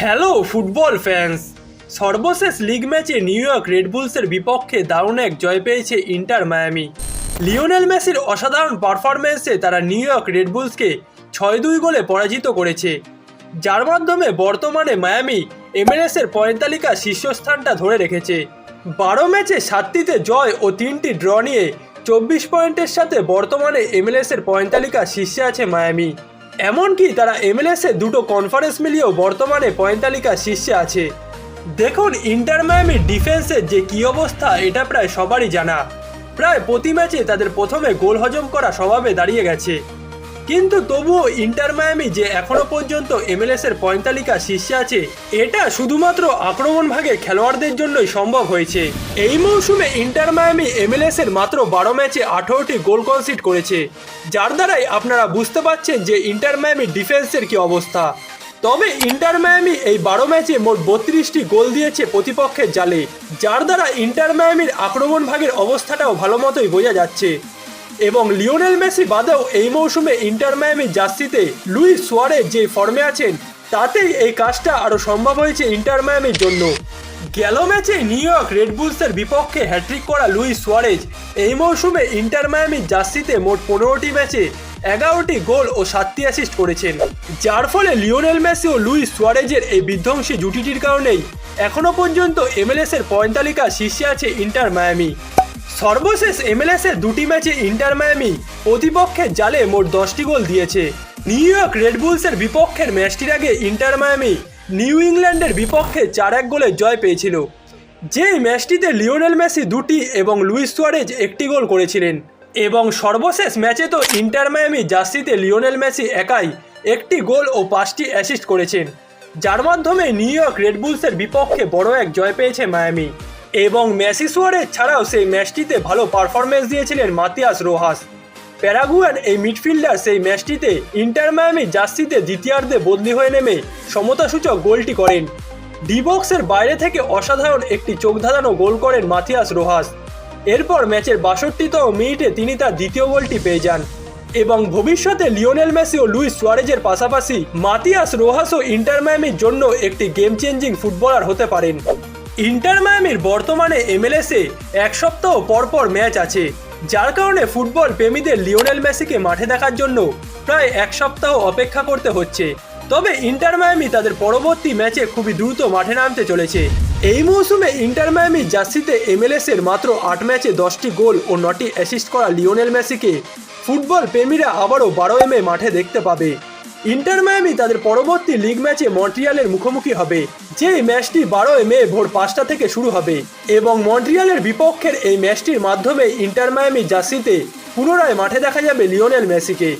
Hello football fans সর্বশেষ league ম্যাচে New York রেডবুলসের বিপক্ষে দারুণ এক জয় পেয়েছে ইন্টার মায়ামি লিওনেল মেসির অসাধারণ পারফরমেন্সে তারা নিউ ইয়র্ক রেডবুলসকে ছয় দুই গোলে পরাজিত করেছে। যার মাধ্যমে বর্তমানে মায়ামি এমএলএস এর পয়েন্ট তালিকা শীর্ষস্থানটা ধরে রেখেছে। বারো ম্যাচে সাতটিতে জয় ও তিনটি ড্র নিয়ে চব্বিশ পয়েন্টের সাথে বর্তমানে এমএলএস এর পয়েন্ট তালিকা শীর্ষে আছে মায়ামি এমনকি তারা এমএলএস দুটো কনফারেন্স মিলিয়েও বর্তমানে পয়েন্ট তালিকা শীর্ষে আছে। দেখুন ইন্টার মায়ামির ডিফেন্সের যে কী অবস্থা, এটা প্রায় সবারই জানা। প্রায় প্রতি ম্যাচে তাদের প্রথমে গোল হজম করা স্বভাবে দাঁড়িয়ে গেছে। কিন্তু তবুও ইন্টার মায়ামি যে এখনও পর্যন্ত এমএলএস এর পয়েন্ট তালিকা শীর্ষে আছে, এটা শুধুমাত্র আক্রমণ ভাগে খেলোয়াড়দের জন্যই সম্ভব হয়েছে। এই মৌসুমে ইন্টার মায়ামি এমএলএস এর মাত্র বারো ম্যাচে আঠারোটি গোল কনসিড করেছে। যার দ্বারাই আপনারা বুঝতে পারছেন যে ইন্টার মায়ামি ডিফেন্সের কি অবস্থা। তবে ইন্টার মায়ামি এই বারো ম্যাচে মোট বত্রিশটি গোল দিয়েছে প্রতিপক্ষের জালে, যার দ্বারা ইন্টার মায়ামির আক্রমণ ভাগের অবস্থাটাও ভালো মতোই বোঝা যাচ্ছে। এবং লিওনেল মেসি বাদেও এই মৌসুমে ইন্টার মায়ামির জার্সিতে লুইস সোয়ারেজ যে ফর্মে আছেন, তাতেই এই কাজটা আরও সম্ভব হয়েছে ইন্টার মায়ামির জন্য। গেল ম্যাচে নিউ ইয়র্ক রেডবুলসের বিপক্ষে হ্যাট্রিক করা লুইস সোয়ারেজ এই মৌসুমে ইন্টার মায়ামির জার্সিতে মোট পনেরোটি ম্যাচে এগারোটি গোল ও সাতটি অ্যাসিস্ট করেছেন। যার ফলে লিওনেল মেসি ও লুইস সোয়ারেজের এই বিধ্বংসী জুটিটির কারণেই এখনও পর্যন্ত এমএলএস এর পয়েন্ট তালিকা শীর্ষে আছে ইন্টার মায়ামি। সর্বশেষ এমএলএস দুটি ম্যাচে ইন্টার মায়ামি প্রতিপক্ষের জালে মোট দশটি গোল দিয়েছে। নিউ ইয়র্ক রেডবুলসের বিপক্ষের ম্যাচটির আগে ইন্টার মায়ামি নিউ ইংল্যান্ডের বিপক্ষে চার এক গোলে জয় পেয়েছিল। যেই ম্যাচটিতে লিওনেল মেসি দুটি এবং লুইস সুয়ারেজ একটি গোল করেছিলেন। এবং সর্বশেষ ম্যাচে তো ইন্টার মায়ামি জার্সিতে লিওনেল মেসি একাই একটি গোল ও পাঁচটি অ্যাসিস্ট করেছেন। যার মাধ্যমে নিউ ইয়র্ক রেডবুলসের বিপক্ষে বড় এক জয় পেয়েছে মায়ামি। এবং মেসি সুয়ারেজ ছাড়াও সেই ম্যাচটিতে ভালো পারফরমেন্স দিয়েছিলেন মাতিয়াস রোহাস। প্যারাগুয়ান এই মিডফিল্ডার সেই ম্যাচটিতে ইন্টার মায়ামি জার্সিতে দ্বিতীয়ার্ধে বদলি হয়ে নেমে সমতাসূচক গোলটি করেন। ডিবক্সের বাইরে থেকে অসাধারণ একটি চোখ ধাঁধানো গোল করেন মাথিয়াস রোহাস। এরপর ম্যাচের বাষট্টিতম মিনিটে তিনি তার দ্বিতীয় গোলটি পেয়ে যান। এবং ভবিষ্যতে লিওনেল মেসি ও লুইস সোয়ারেজের পাশাপাশি মাতিয়াস রোহাসও ইন্টার মায়ামির জন্য একটি গেম চেঞ্জিং ফুটবলার হতে পারেন। ইন্টার মায়ামির বর্তমানে এমএলএসে এক সপ্তাহ পরপর ম্যাচ আছে, যার কারণে ফুটবল প্রেমীদের লিওনেল মেসিকে মাঠে দেখার জন্য প্রায় এক সপ্তাহ অপেক্ষা করতে হচ্ছে। তবে ইন্টার মায়ামি তাদের পরবর্তী ম্যাচে খুবই দ্রুত মাঠে নামতে চলেছে। এই মৌসুমে ইন্টার মায়ামি জার্সিতে এমএলএস এর মাত্র আট ম্যাচে দশটি গোল ও নটি অ্যাসিস্ট করা লিওনেল মেসিকে ফুটবল প্রেমীরা আবারও বারো এমে মাঠে দেখতে পাবে। ইন্টার মায়ামি তাদের পরবর্তী লিগ ম্যাচে মন্ট্রিয়ালের মুখোমুখি হবে যে ম্যাচটি বারোই মে ভোর পাঁচটা থেকে শুরু হবে এবং মন্ট্রিয়ালের বিপক্ষের এই ম্যাচটির মাধ্যমে ইন্টার মায়ামি জার্সিতে পুনরায় মাঠে দেখা যাবে লিওনেল মেসিকে।